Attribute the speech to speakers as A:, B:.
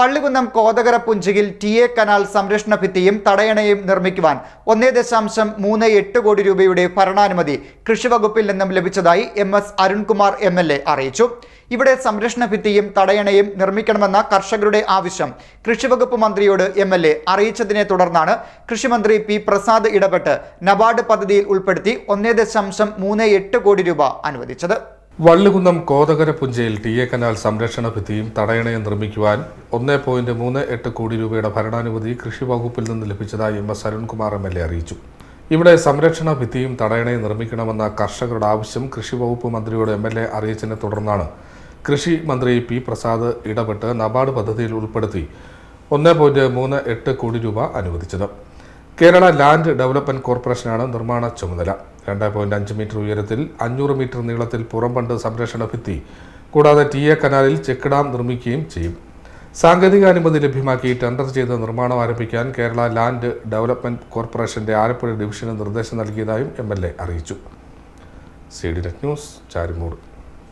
A: വള്ളികുന്നം കോതകര പുഞ്ചിയിൽ T A canal സംരക്ഷണ ഭിത്തിയും തടയണയും നിർമ്മിക്കുവാൻ ഒന്നേ ദശാംശം മൂന്ന് എട്ട് കോടി രൂപയുടെ ഭരണാനുമതി കൃഷിവകുപ്പിൽ നിന്നും ലഭിച്ചതായി M S Arunkumar M L A അറിയിച്ചു. ഇവിടെ സംരക്ഷണ ഭിത്തിയും തടയണയും നിർമ്മിക്കണമെന്ന കർഷകരുടെ ആവശ്യം കൃഷിവകുപ്പ് മന്ത്രിയോട് എം എൽ എ അറിയിച്ചതിനെ തുടർന്നാണ് കൃഷിമന്ത്രി പി പ്രസാദ് ഇടപെട്ട് നബാർഡ് പദ്ധതിയിൽ ഉൾപ്പെടുത്തി ഒന്നേ ദശാംശം മൂന്ന് എട്ട് കോടി രൂപ അനുവദിച്ചത്.
B: വള്ളികുന്നം കോതകര പുഞ്ചയിൽ ടി എ കനാൽ സംരക്ഷണ ഭിത്തിയും തടയണയും നിർമ്മിക്കുവാൻ ഒന്നേ പോയിന്റ് മൂന്ന് എട്ട് കോടി രൂപയുടെ ഭരണാനുമതി കൃഷി വകുപ്പിൽ നിന്ന് ലഭിച്ചതായി M S Arunkumar M L A അറിയിച്ചു. ഇവിടെ സംരക്ഷണ ഭിത്തിയും തടയണയും നിർമ്മിക്കണമെന്ന കർഷകരുടെ ആവശ്യം കൃഷി വകുപ്പ് മന്ത്രിയോട് എം എൽ എ അറിയിച്ചതിനെ തുടർന്നാണ്. കൃഷി മന്ത്രി പി പ്രസാദ് ഇടപെട്ട് നബാർഡ് പദ്ധതിയിൽ ഉൾപ്പെടുത്തി ഒന്ന് പോയിന്റ് മൂന്ന് എട്ട് കോടി രൂപ അനുവദിച്ചത്. കേരള ലാൻഡ് ഡെവലപ്മെന്റ് കോർപ്പറേഷനാണ് നിർമ്മാണ ചുമതല. രണ്ട് പോയിന്റ് അഞ്ച് മീറ്റർ ഉയരത്തിൽ അഞ്ഞൂറ് മീറ്റർ നീളത്തിൽ പുറംബണ്ട് സംരക്ഷണ ഭിത്തി. കൂടാതെ ടി എ കനാലിൽ ചെക്ക് ഡാം നിർമ്മിക്കുകയും ചെയ്യും. സാങ്കേതിക അനുമതി ലഭ്യമാക്കി ടെൻഡർ ചെയ്ത് നിർമ്മാണം ആരംഭിക്കാൻ കേരള ലാൻഡ് ഡെവലപ്മെന്റ് കോർപ്പറേഷന്റെ ആലപ്പുഴ ഡിവിഷന് നിർദ്ദേശം നൽകിയതായും എം എൽ എ അറിയിച്ചു. C D net news Charimood.